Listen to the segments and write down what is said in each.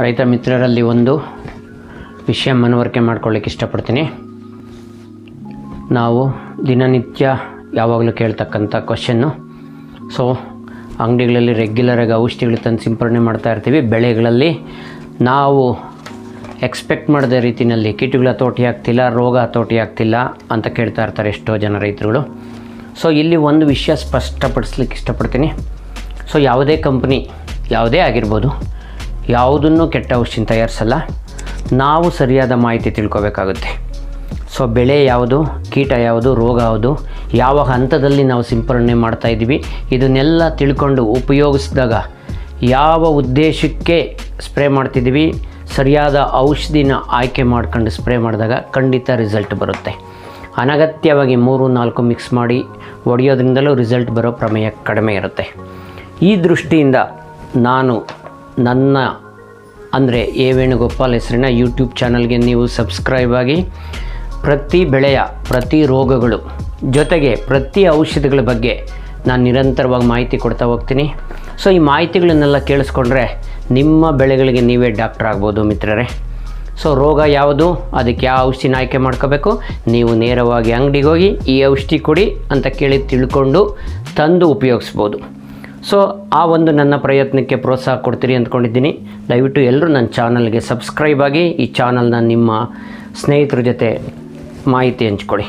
ರೈತ ಮಿತ್ರರಲ್ಲಿ ಒಂದು ವಿಷಯ ಮನವರಿಕೆ ಮಾಡ್ಕೊಳ್ಳಿಕ್ಕೆ ಇಷ್ಟಪಡ್ತೀನಿ. ನಾವು ದಿನನಿತ್ಯ ಯಾವಾಗಲೂ ಕೇಳ್ತಕ್ಕಂಥ ಕ್ವಶನ್ನು, ಸೊ, ಅಂಗಡಿಗಳಲ್ಲಿ ರೆಗ್ಯುಲರಾಗಿ ಔಷಧಿಗಳು ತಂದು ಸಿಂಪರಣೆ ಮಾಡ್ತಾ ಇರ್ತೀವಿ. ಬೆಳೆಗಳಲ್ಲಿ ನಾವು ಎಕ್ಸ್ಪೆಕ್ಟ್ ಮಾಡಿದ ರೀತಿಯಲ್ಲಿ ಕೀಟಗಳ ತೋಟಿ ಆಗ್ತಿಲ್ಲ, ರೋಗ ಹತೋಟಿ ಆಗ್ತಿಲ್ಲ ಅಂತ ಕೇಳ್ತಾ ಇರ್ತಾರೆ ಎಷ್ಟೋ ಜನ ರೈತರುಗಳು. ಸೊ, ಇಲ್ಲಿ ಒಂದು ವಿಷಯ ಸ್ಪಷ್ಟಪಡಿಸ್ಲಿಕ್ಕೆ ಇಷ್ಟಪಡ್ತೀನಿ. ಸೊ, ಯಾವುದೇ ಕಂಪ್ನಿ ಯಾವುದೇ ಆಗಿರ್ಬೋದು ಯಾವುದನ್ನು ಕೆಟ್ಟ ಔಷಧಿ ತಯಾರಿಸಲ್ಲ, ನಾವು ಸರಿಯಾದ ಮಾಹಿತಿ ತಿಳ್ಕೊಬೇಕಾಗುತ್ತೆ. ಸೊ ಬೆಳೆ ಯಾವುದು, ಕೀಟ ಯಾವುದು, ರೋಗ ಯಾವುದು, ಯಾವ ಹಂತದಲ್ಲಿ ನಾವು ಸಿಂಪರಣೆ ಮಾಡ್ತಾ ಇದ್ದೀವಿ, ಇದನ್ನೆಲ್ಲ ತಿಳ್ಕೊಂಡು ಉಪಯೋಗಿಸಿದಾಗ ಯಾವ ಉದ್ದೇಶಕ್ಕೆ ಸ್ಪ್ರೇ ಮಾಡ್ತಿದ್ದೀವಿ, ಸರಿಯಾದ ಔಷಧಿನ ಆಯ್ಕೆ ಮಾಡ್ಕೊಂಡು ಸ್ಪ್ರೇ ಮಾಡಿದಾಗ ಖಂಡಿತ ರಿಸಲ್ಟ್ ಬರುತ್ತೆ. ಅನಗತ್ಯವಾಗಿ ಮೂರು, ನಾಲ್ಕು ಮಿಕ್ಸ್ ಮಾಡಿ ಒಡೆಯೋದ್ರಿಂದಲೂ ರಿಸಲ್ಟ್ ಬರೋ ಪ್ರಮೇಯ ಕಡಿಮೆ ಇರುತ್ತೆ. ಈ ದೃಷ್ಟಿಯಿಂದ ನಾನು ನನ್ನ, ಅಂದರೆ ಎ ವೇಣುಗೋಪಾಲ್ ಹೆಸರಿನ ಯೂಟ್ಯೂಬ್ ಚಾನಲ್ಗೆ ನೀವು ಸಬ್ಸ್ಕ್ರೈಬ್ ಆಗಿ ಪ್ರತಿ ಬೆಳೆಯ, ಪ್ರತಿ ರೋಗಗಳು, ಜೊತೆಗೆ ಪ್ರತಿ ಔಷಧಿಗಳ ಬಗ್ಗೆ ನಾನು ನಿರಂತರವಾಗಿ ಮಾಹಿತಿ ಕೊಡ್ತಾ ಹೋಗ್ತೀನಿ. ಸೊ ಈ ಮಾಹಿತಿಗಳನ್ನೆಲ್ಲ ಕೇಳಿಸ್ಕೊಂಡ್ರೆ ನಿಮ್ಮ ಬೆಳೆಗಳಿಗೆ ನೀವೇ ಡಾಕ್ಟರ್ ಆಗ್ಬೋದು ಮಿತ್ರರೇ. ಸೊ ರೋಗ ಯಾವುದು? ಅದಕ್ಕೆ ಯಾವ ಔಷಧಿನ ಆಯ್ಕೆ ಮಾಡ್ಕೋಬೇಕು? ನೀವು ನೇರವಾಗಿ ಅಂಗಡಿಗೆ ಹೋಗಿ ಈ ಔಷಧಿ ಕೊಡಿ ಅಂತ ಕೇಳಿ ತಿಳ್ಕೊಂಡು ತಂದು ಉಪಯೋಗಿಸ್ಬೋದು. ಸೊ ಆ ಒಂದು ನನ್ನ ಪ್ರಯತ್ನಕ್ಕೆ ಪ್ರೋತ್ಸಾಹ ಕೊಡ್ತೀರಿ ಅಂದ್ಕೊಂಡಿದ್ದೀನಿ. ದಯವಿಟ್ಟು ಎಲ್ಲರೂ ನನ್ನ ಚಾನಲ್ಗೆ ಸಬ್ಸ್ಕ್ರೈಬ್ ಆಗಿ, ಈ ಚಾನಲ್ನ ನಿಮ್ಮ ಸ್ನೇಹಿತರ ಜೊತೆ ಮಾಹಿತಿ ಹಂಚ್ಕೊಳ್ಳಿ.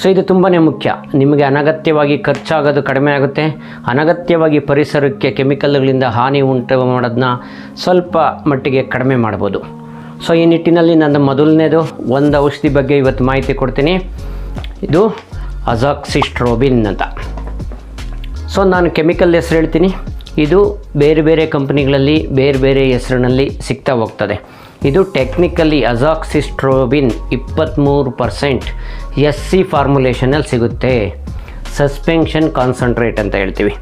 ಸೊ ಇದು ತುಂಬಾ ಮುಖ್ಯ. ನಿಮಗೆ ಅನಗತ್ಯವಾಗಿ ಖರ್ಚಾಗೋದು ಕಡಿಮೆ ಆಗುತ್ತೆ. ಅನಗತ್ಯವಾಗಿ ಪರಿಸರಕ್ಕೆ ಕೆಮಿಕಲ್ಗಳಿಂದ ಹಾನಿ ಉಂಟು ಮಾಡೋದನ್ನ ಸ್ವಲ್ಪ ಮಟ್ಟಿಗೆ ಕಡಿಮೆ ಮಾಡ್ಬೋದು. ಸೊ ಈ ನಿಟ್ಟಿನಲ್ಲಿ ನನ್ನ ಮೊದಲನೇದು, ಒಂದು ಔಷಧಿ ಬಗ್ಗೆ ಇವತ್ತು ಮಾಹಿತಿ ಕೊಡ್ತೀನಿ. ಇದು ಅಜಾಕ್ಸಿಸ್ಟ್ರೋಬಿನ್ ಅಂತ. ಸೊ ನಾನು ಕೆಮಿಕಲ್ ಹೆಸರು ಹೇಳ್ತೀನಿ. ಇದು ಬೇರೆ ಬೇರೆ ಕಂಪ್ನಿಗಳಲ್ಲಿ ಬೇರೆ ಬೇರೆ ಹೆಸರಿನಲ್ಲಿ ಸಿಗ್ತಾ ಹೋಗ್ತದೆ. ಇದು ಟೆಕ್ನಿಕಲಿ ಅಜಾಕ್ಸಿಸ್ಟ್ರೋಬಿನ್ ಇಪ್ಪತ್ತ್ಮೂರು ಪರ್ಸೆಂಟ್ ಎಸ್ ಸಿ ಫಾರ್ಮುಲೇಷನಲ್ಲಿ ಸಿಗುತ್ತೆ. ಸಸ್ಪೆನ್ಷನ್ ಕಾನ್ಸಂಟ್ರೇಟ್ ಅಂತ ಹೇಳ್ತೀವಿ.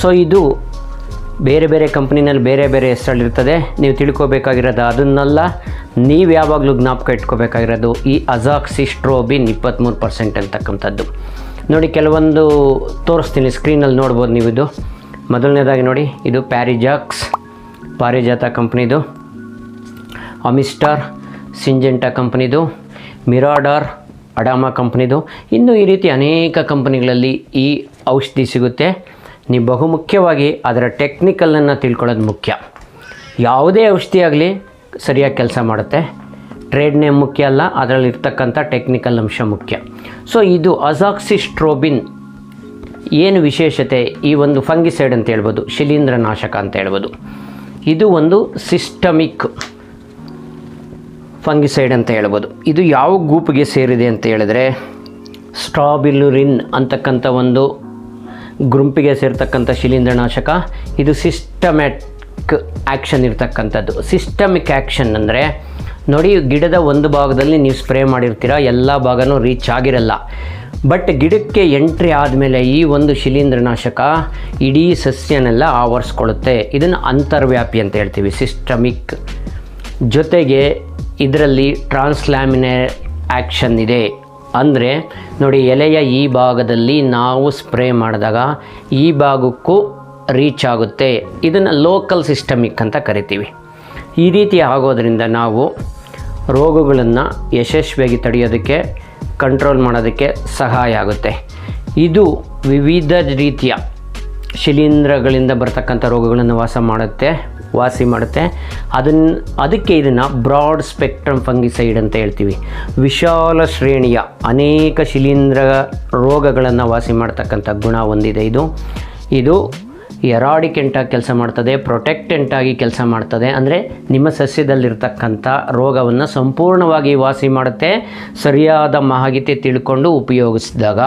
ಸೊ ಇದು ಬೇರೆ ಬೇರೆ ಕಂಪ್ನಿನಲ್ಲಿ ಬೇರೆ ಬೇರೆ ಹೆಸರಲ್ಲಿರ್ತದೆ. ನೀವು ತಿಳ್ಕೊಬೇಕಾಗಿರೋದು ಅದನ್ನೆಲ್ಲ. ನೀವು ಯಾವಾಗಲೂ ಜ್ಞಾಪಕ ಇಟ್ಕೋಬೇಕಾಗಿರೋದು ಈ ಅಜಾಕ್ಸಿಸ್ಟ್ರೋಬಿನ್ ಇಪ್ಪತ್ತ್ಮೂರು ಪರ್ಸೆಂಟ್ ಅಂತಕ್ಕಂಥದ್ದು. ನೋಡಿ, ಕೆಲವೊಂದು ತೋರಿಸ್ತೀನಿ ಸ್ಕ್ರೀನಲ್ಲಿ ನೋಡ್ಬೋದು ನೀವು ಇದು. ಮೊದಲನೇದಾಗಿ ನೋಡಿ, ಇದು ಪ್ಯಾರಿಜಾಕ್ಸ್ ಪಾರಿಜಾತ ಕಂಪ್ನಿದು. ಅಮಿಸ್ಟಾರ್ ಸಿಂಜೆಂಟಾ ಕಂಪ್ನಿದು. ಮಿರಾಡಾರ್ ಅಡಾಮಾ ಕಂಪ್ನಿದು. ಇನ್ನು ಈ ರೀತಿ ಅನೇಕ ಕಂಪ್ನಿಗಳಲ್ಲಿ ಈ ಔಷಧಿ ಸಿಗುತ್ತೆ. ನೀವು ಬಹುಮುಖ್ಯವಾಗಿ ಅದರ ಟೆಕ್ನಿಕಲನ್ನು ತಿಳ್ಕೊಳ್ಳೋದು ಮುಖ್ಯ. ಯಾವುದೇ ಔಷಧಿ ಆಗಲಿ ಸರಿಯಾಗಿ ಕೆಲಸ ಮಾಡುತ್ತೆ. ಟ್ರೇಡ್ ನೇಮ್ ಮುಖ್ಯ ಅಲ್ಲ ಅದರಲ್ಲಿ ಇರ್ತಕ್ಕಂಥ ಟೆಕ್ನಿಕಲ್ ಅಂಶ ಮುಖ್ಯ. ಸೊ ಇದು ಅಜಾಕ್ಸಿಸ್ಟ್ರೋಬಿನ್ ಏನು ವಿಶೇಷತೆ? ಈ ಒಂದು ಫಂಗಿಸೈಡ್ ಅಂತ ಹೇಳ್ಬೋದು ಶಿಲೀಂಧ್ರ ನಾಶಕ ಅಂತ ಹೇಳ್ಬೋದು. ಇದು ಒಂದು ಸಿಸ್ಟಮಿಕ್ ಫಂಗಿಸೈಡ್ ಅಂತ ಹೇಳ್ಬೋದು. ಇದು ಯಾವ ಗುಂಪಿಗೆ ಸೇರಿದೆ ಅಂತ ಹೇಳಿದ್ರೆ ಸ್ಟ್ರಾಬಿಲುರಿನ್ ಅಂತಕ್ಕಂಥ ಒಂದು ಗುಂಪಿಗೆ ಸೇರ್ತಕ್ಕಂಥ ಶಿಲೀಂಧ್ರನಾಶಕ. ಇದು ಸಿಸ್ಟಮ್ಯಾಟಿಕ್ ಆ್ಯಕ್ಷನ್ ಇರ್ತಕ್ಕಂಥದ್ದು. ಸಿಸ್ಟಮಿಕ್ ಆ್ಯಕ್ಷನ್ ಅಂದರೆ ನೋಡಿ, ಗಿಡದ ಒಂದು ಭಾಗದಲ್ಲಿ ನೀವು ಸ್ಪ್ರೇ ಮಾಡಿರ್ತೀರ, ಎಲ್ಲ ಭಾಗನೂ ರೀಚ್ ಆಗಿರಲ್ಲ. ಬಟ್ ಗಿಡಕ್ಕೆ ಎಂಟ್ರಿ ಆದಮೇಲೆ ಈ ಒಂದು ಶಿಲೀಂಧ್ರನಾಶಕ ಇಡೀ ಸಸ್ಯನೆಲ್ಲ ಆವರಿಸ್ಕೊಳ್ಳುತ್ತೆ. ಇದನ್ನು ಅಂತರ್ವ್ಯಾಪಿ ಅಂತ ಹೇಳ್ತೀವಿ, ಸಿಸ್ಟಮಿಕ್. ಜೊತೆಗೆ ಇದರಲ್ಲಿ ಟ್ರಾನ್ಸ್ಲ್ಯಾಮಿನೇ ಆ್ಯಕ್ಷನ್ ಇದೆ. ಅಂದರೆ, ನೋಡಿ, ಎಲೆಯ ಈ ಭಾಗದಲ್ಲಿ ನಾವು ಸ್ಪ್ರೇ ಮಾಡಿದಾಗ ಈ ಭಾಗಕ್ಕೂ ರೀಚ್ ಆಗುತ್ತೆ. ಇದನ್ನು ಲೋಕಲ್ ಸಿಸ್ಟಮಿಕ್ ಅಂತ ಕರಿತೀವಿ. ಈ ರೀತಿ ಆಗೋದರಿಂದ ನಾವು ರೋಗಗಳನ್ನು ಯಶಸ್ವಿಯಾಗಿ ತಡೆಯೋದಕ್ಕೆ ಕಂಟ್ರೋಲ್ ಮಾಡೋದಕ್ಕೆ ಸಹಾಯ ಆಗುತ್ತೆ. ಇದು ವಿವಿಧ ರೀತಿಯ ಶಿಲೀಂಧ್ರಗಳಿಂದ ಬರ್ತಕ್ಕಂಥ ರೋಗಗಳನ್ನು ವಾಸ ಮಾಡುತ್ತೆ, ವಾಸಿ ಮಾಡುತ್ತೆ. ಅದನ್ನು ಅದಕ್ಕೆ ಇದನ್ನು ಬ್ರಾಡ್ ಸ್ಪೆಕ್ಟ್ರಮ್ ಫಂಗಿಸೈಡ್ ಅಂತ ಹೇಳ್ತೀವಿ. ವಿಶಾಲ ಶ್ರೇಣಿಯ ಅನೇಕ ಶಿಲೀಂಧ್ರ ರೋಗಗಳನ್ನು ವಾಸಿ ಮಾಡ್ತಕ್ಕಂಥ ಗುಣ ಹೊಂದಿದೆ ಇದು. ಇದು ಎರಾಡಿಕೆಂಟಾಗಿ ಕೆಲಸ ಮಾಡ್ತದೆ, ಪ್ರೊಟೆಕ್ಟೆಂಟಾಗಿ ಕೆಲಸ ಮಾಡ್ತದೆ. ಅಂದರೆ ನಿಮ್ಮ ಸಸ್ಯದಲ್ಲಿರ್ತಕ್ಕಂಥ ರೋಗವನ್ನು ಸಂಪೂರ್ಣವಾಗಿ ವಾಸಿ ಮಾಡುತ್ತೆ, ಸರಿಯಾದ ಮಾಹಿತಿ ತಿಳ್ಕೊಂಡು ಉಪಯೋಗಿಸಿದಾಗ.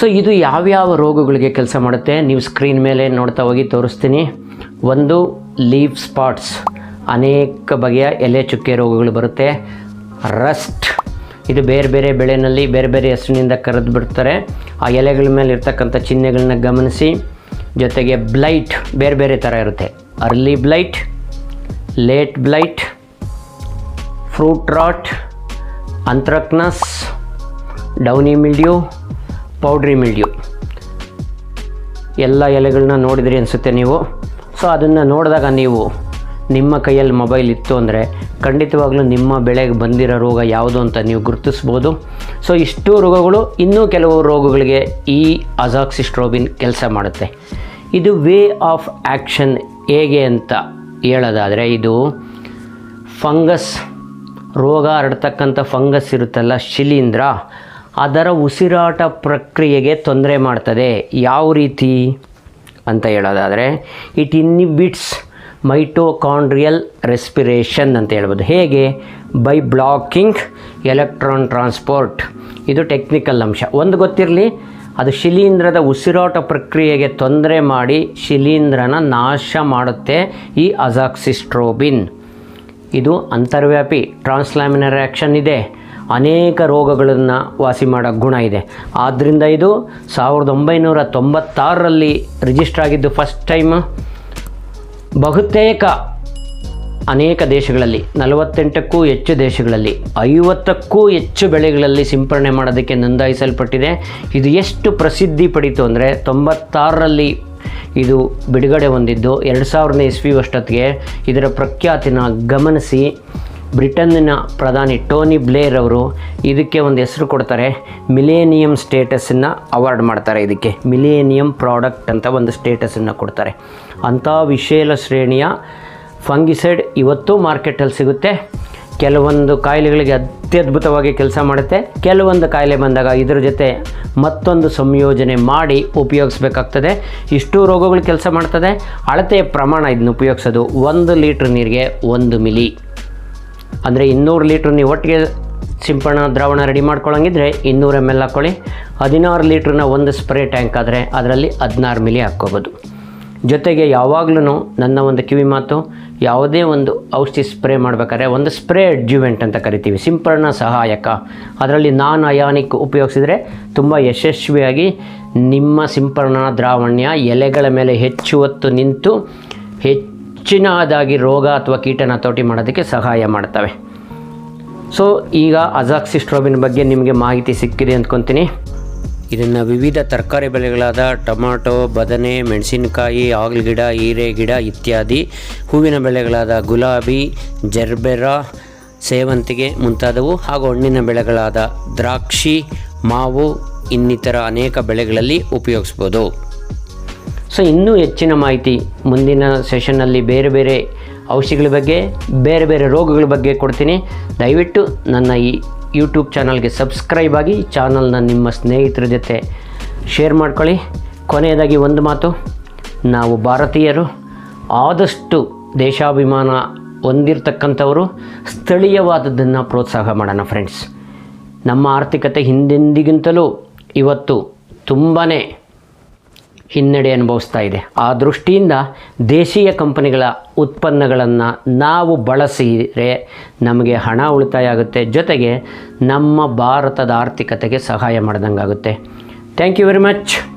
ಸೊ ಇದು ಯಾವ್ಯಾವ ರೋಗಗಳಿಗೆ ಕೆಲಸ ಮಾಡುತ್ತೆ? ನೀವು ಸ್ಕ್ರೀನ್ ಮೇಲೆ ನೋಡ್ತಾ ಹೋಗಿ ತೋರಿಸ್ತೀನಿ. ಒಂದು ಲೀಫ್ ಸ್ಪಾಟ್ಸ್ ಅನೇಕ ಬಗೆಯ ಎಲೆ ಚುಕ್ಕೆ ರೋಗಗಳು ಬರುತ್ತೆ. ರಸ್ಟ್ ಇದು ಬೇರೆ ಬೇರೆ ಬೆಳೆಯಲ್ಲಿ ಬೇರೆ ಬೇರೆ ಹೆಸರಿನಿಂದ ಕರೆದು ಬಿಡ್ತಾರೆ. ಆ ಎಲೆಗಳ ಮೇಲೆ ಇರ್ತಕ್ಕಂಥ ಚಿಹ್ನೆಗಳನ್ನ ಗಮನಿಸಿ. ಜೊತೆಗೆ ಬ್ಲೈಟ್ ಬೇರೆ ಬೇರೆ ಥರ ಇರುತ್ತೆ. Early blight, late blight, fruit rot, anthracnose, downy mildew, powdery mildew. ಎಲ್ಲ ಎಲೆಗಳನ್ನ ನೋಡಿದ್ರಿ ಅನಿಸುತ್ತೆ ನೀವು. ಸೊ ಅದನ್ನು ನೋಡಿದಾಗ ನೀವು ನಿಮ್ಮ ಕೈಯಲ್ಲಿ ಮೊಬೈಲ್ ಇತ್ತು ಅಂದರೆ ಖಂಡಿತವಾಗ್ಲೂ ನಿಮ್ಮ ಬೆಳೆಗೆ ಬಂದಿರೋ ರೋಗ ಯಾವುದು ಅಂತ ನೀವು ಗುರುತಿಸ್ಬೋದು. ಸೊ ಇಷ್ಟು ರೋಗಗಳು ಇನ್ನೂ ಕೆಲವು ರೋಗಗಳಿಗೆ ಈ ಅಜಾಕ್ಸಿಸ್ಟ್ರೋಬಿನ್ ಕೆಲಸ ಮಾಡುತ್ತೆ. ಇದು ವೇ ಆಫ್ ಆ್ಯಕ್ಷನ್ ಹೇಗೆ ಅಂತ ಹೇಳೋದಾದರೆ ಇದು ಫಂಗಸ್ ರೋಗ ಹರಡ್ತಕ್ಕಂಥ ಫಂಗಸ್ ಇರುತ್ತಲ್ಲ ಶಿಲೀಂಧ್ರ, ಅದರ ಉಸಿರಾಟ ಪ್ರಕ್ರಿಯೆಗೆ ತೊಂದರೆ ಮಾಡ್ತದೆ. ಯಾವ ರೀತಿ ಅಂತ ಹೇಳೋದಾದರೆ ಇಟ್ ಇನ್ಹಿಬಿಟ್ಸ್ ಮೈಟೋಕಾಂಡ್ರಿಯಲ್ ರೆಸ್ಪಿರೇಷನ್ ಅಂತ ಹೇಳ್ಬೋದು. ಹೇಗೆ? By blocking electron transport. ಇದು ಟೆಕ್ನಿಕಲ್ ಅಂಶ. ಒಂದು ಗೊತ್ತಿರಲಿ, ಅದು ಶಿಲೀಂಧ್ರದ ಉಸಿರಾಟ ಪ್ರಕ್ರಿಯೆಗೆ ತೊಂದರೆ ಮಾಡಿ ಶಿಲೀಂಧ್ರನ ನಾಶ ಮಾಡುತ್ತೆ ಈ ಅಜಾಕ್ಸಿಸ್ಟ್ರೋಬಿನ್. ಇದು ಅಂತರ್ವ್ಯಾಪಿ ಟ್ರಾನ್ಸ್ಲಾಮಿನರ್ ಆ್ಯಕ್ಷನ್ ಇದೆ. ಅನೇಕ ರೋಗಗಳನ್ನು ವಾಸಿ ಮಾಡೋ ಗುಣ ಇದೆ. ಆದ್ದರಿಂದ ಇದು ಸಾವಿರದ ಒಂಬೈನೂರ ತೊಂಬತ್ತಾರರಲ್ಲಿ ರಿಜಿಸ್ಟರ್ ಆಗಿದ್ದು ಫಸ್ಟ್ ಟೈಮ್. ಬಹುತೇಕ ಅನೇಕ ದೇಶಗಳಲ್ಲಿ, ನಲವತ್ತೆಂಟಕ್ಕೂ ಹೆಚ್ಚು ದೇಶಗಳಲ್ಲಿ, ಐವತ್ತಕ್ಕೂ ಹೆಚ್ಚು ಬೆಳೆಗಳಲ್ಲಿ ಸಿಂಪರಣೆ ಮಾಡೋದಕ್ಕೆ ನೋಂದಾಯಿಸಲ್ಪಟ್ಟಿದೆ. ಇದು ಎಷ್ಟು ಪ್ರಸಿದ್ಧಿ ಪಡೀತು ಅಂದರೆ ತೊಂಬತ್ತಾರರಲ್ಲಿ ಇದು ಬಿಡುಗಡೆ ಹೊಂದಿದ್ದು, ಎರಡು ಸಾವಿರನೇ ಇಸ್ವಿ ಅಷ್ಟೊತ್ತಿಗೆ ಇದರ ಪ್ರಖ್ಯಾತಿನ ಗಮನಿಸಿ. ಬ್ರಿಟನ್ನಿನ ಪ್ರಧಾನಿ ಟೋನಿ ಬ್ಲೇರ್ ಅವರು ಇದಕ್ಕೆ ಒಂದು ಹೆಸರು ಕೊಡ್ತಾರೆ. ಮಿಲೇನಿಯಂ ಸ್ಟೇಟಸನ್ನು ಅವಾರ್ಡ್ ಮಾಡ್ತಾರೆ ಇದಕ್ಕೆ. ಮಿಲೇನಿಯಂ ಪ್ರಾಡಕ್ಟ್ ಅಂತ ಒಂದು ಸ್ಟೇಟಸನ್ನು ಕೊಡ್ತಾರೆ. ಅಂಥ ವಿಶೇಷ ಶ್ರೇಣಿಯ ಫಂಗಿಸೈಡ್ ಇವತ್ತು ಮಾರ್ಕೆಟಲ್ಲಿ ಸಿಗುತ್ತೆ. ಕೆಲವೊಂದು ಕಾಯಿಲೆಗಳಿಗೆ ಅತ್ಯದ್ಭುತವಾಗಿ ಕೆಲಸ ಮಾಡುತ್ತೆ. ಕೆಲವೊಂದು ಕಾಯಿಲೆ ಬಂದಾಗ ಇದರ ಜೊತೆ ಮತ್ತೊಂದು ಸಂಯೋಜನೆ ಮಾಡಿ ಉಪಯೋಗಿಸ್ಬೇಕಾಗ್ತದೆ. ಇಷ್ಟು ರೋಗಗಳು ಕೆಲಸ ಮಾಡ್ತದೆ. ಅಳತೆಯ ಪ್ರಮಾಣ ಇದನ್ನು ಉಪಯೋಗಿಸೋದು ಒಂದು ಲೀಟ್ರ್ ನೀರಿಗೆ ಒಂದು ಮಿಲಿ. ಅಂದರೆ ಇನ್ನೂರು ಲೀಟ್ರ್ ನೀವು ಒಟ್ಟಿಗೆ ಸಿಂಪಡಣಾ, ದ್ರಾವಣ ರೆಡಿ ಮಾಡ್ಕೊಳ್ಳೋಂಗಿದ್ರೆ ಇನ್ನೂರು ಎಂ ಎಲ್ ಹಾಕ್ಕೊಳ್ಳಿ ಹದಿನಾರು ಲೀಟ್ರನ್ನ ಒಂದು ಸ್ಪ್ರೇ ಟ್ಯಾಂಕ್ ಆದರೆ ಅದರಲ್ಲಿ ಹದಿನಾರು ಮಿಲಿ ಹಾಕ್ಕೋಬೋದು. ಜೊತೆಗೆ ಯಾವಾಗಲೂ ನನ್ನ ಒಂದು ಕಿವಿ ಮಾತು, ಯಾವುದೇ ಒಂದು ಔಷಧಿ ಸ್ಪ್ರೇ ಮಾಡಬೇಕಾದ್ರೆ ಒಂದು ಸ್ಪ್ರೇ ಅಡ್ಜುವೆಂಟ್ ಅಂತ ಕರಿತೀವಿ, ಸಿಂಪಡಣಾ ಸಹಾಯಕ. ಅದರಲ್ಲಿ ನಾನ್ ಅಯಾನಿಕ್ ಉಪಯೋಗಿಸಿದರೆ ತುಂಬ ಯಶಸ್ವಿಯಾಗಿ ನಿಮ್ಮ ಸಿಂಪಡಣಾ, ದ್ರಾವಣ್ಯ ಎಲೆಗಳ ಮೇಲೆ ಹೆಚ್ಚು ಹೊತ್ತು ನಿಂತು ಹೆಚ್ಚಿನದಾಗಿ ರೋಗ ಅಥವಾ ಕೀಟನ ತೋಟಿ ಮಾಡೋದಕ್ಕೆ ಸಹಾಯ ಮಾಡ್ತವೆ. ಸೊ ಈಗ ಅಜಾಕ್ಸಿಸ್ಟ್ರೋಬಿನ್ ಬಗ್ಗೆ ನಿಮಗೆ ಮಾಹಿತಿ ಸಿಕ್ಕಿದೆ ಅಂದ್ಕೊತೀನಿ. ಇದನ್ನು ವಿವಿಧ ತರಕಾರಿ ಬೆಳೆಗಳಾದ ಟೊಮಾಟೊ, ಬದನೆ, ಮೆಣಸಿನಕಾಯಿ ಆಗಲ್ ಗಿಡ ಹೀರೆ ಗಿಡ ಇತ್ಯಾದಿ. ಹೂವಿನ ಬೆಳೆಗಳಾದ ಗುಲಾಬಿ, ಜರ್ಬೆರಾ, ಸೇವಂತಿಗೆ ಮುಂತಾದವು ಹಾಗೂ ಹಣ್ಣಿನ ಬೆಳೆಗಳಾದ ದ್ರಾಕ್ಷಿ, ಮಾವು, ಇನ್ನಿತರ ಅನೇಕ ಬೆಳೆಗಳಲ್ಲಿ ಉಪಯೋಗಿಸ್ಬೋದು. ಸೊ ಇನ್ನೂ ಹೆಚ್ಚಿನ ಮಾಹಿತಿ ಮುಂದಿನ ಸೆಷನ್ನಲ್ಲಿ ಬೇರೆ ಬೇರೆ ಔಷಧಿಗಳ ಬಗ್ಗೆ, ಬೇರೆ ಬೇರೆ ರೋಗಗಳ ಬಗ್ಗೆ ಕೊಡ್ತೀನಿ. ದಯವಿಟ್ಟು ನನ್ನ ಈ ಯೂಟ್ಯೂಬ್ ಚಾನಲ್ಗೆ ಸಬ್ಸ್ಕ್ರೈಬ್ ಆಗಿ, ಚಾನಲ್ನ ನಿಮ್ಮ ಸ್ನೇಹಿತರ ಜೊತೆ ಶೇರ್ ಮಾಡ್ಕೊಳ್ಳಿ. ಕೊನೆಯದಾಗಿ ಒಂದು ಮಾತು. ನಾವು ಭಾರತೀಯರು, ಆದಷ್ಟು ದೇಶಾಭಿಮಾನ ಹೊಂದಿರತಕ್ಕಂಥವರು, ಸ್ಥಳೀಯವಾದದ್ದನ್ನು ಪ್ರೋತ್ಸಾಹ ಮಾಡೋಣ ಫ್ರೆಂಡ್ಸ್ ನಮ್ಮ ಆರ್ಥಿಕತೆ ಹಿಂದೆಂದಿಗಿಂತಲೂ ಇವತ್ತು ತುಂಬಾ ಹಿನ್ನಡೆ ಅನುಭವಿಸ್ತಾ ಇದೆ. ಆ ದೃಷ್ಟಿಯಿಂದ ದೇಶೀಯ ಕಂಪನಿಗಳ ಉತ್ಪನ್ನಗಳನ್ನು ನಾವು ಬಳಸಿದರೆ ನಮಗೆ ಹಣ ಉಳಿತಾಯ ಆಗುತ್ತೆ. ಜೊತೆಗೆ ನಮ್ಮ ಭಾರತದ ಆರ್ಥಿಕತೆಗೆ ಸಹಾಯ ಮಾಡ್ದಂಗಾಗುತ್ತೆ. Thank you very much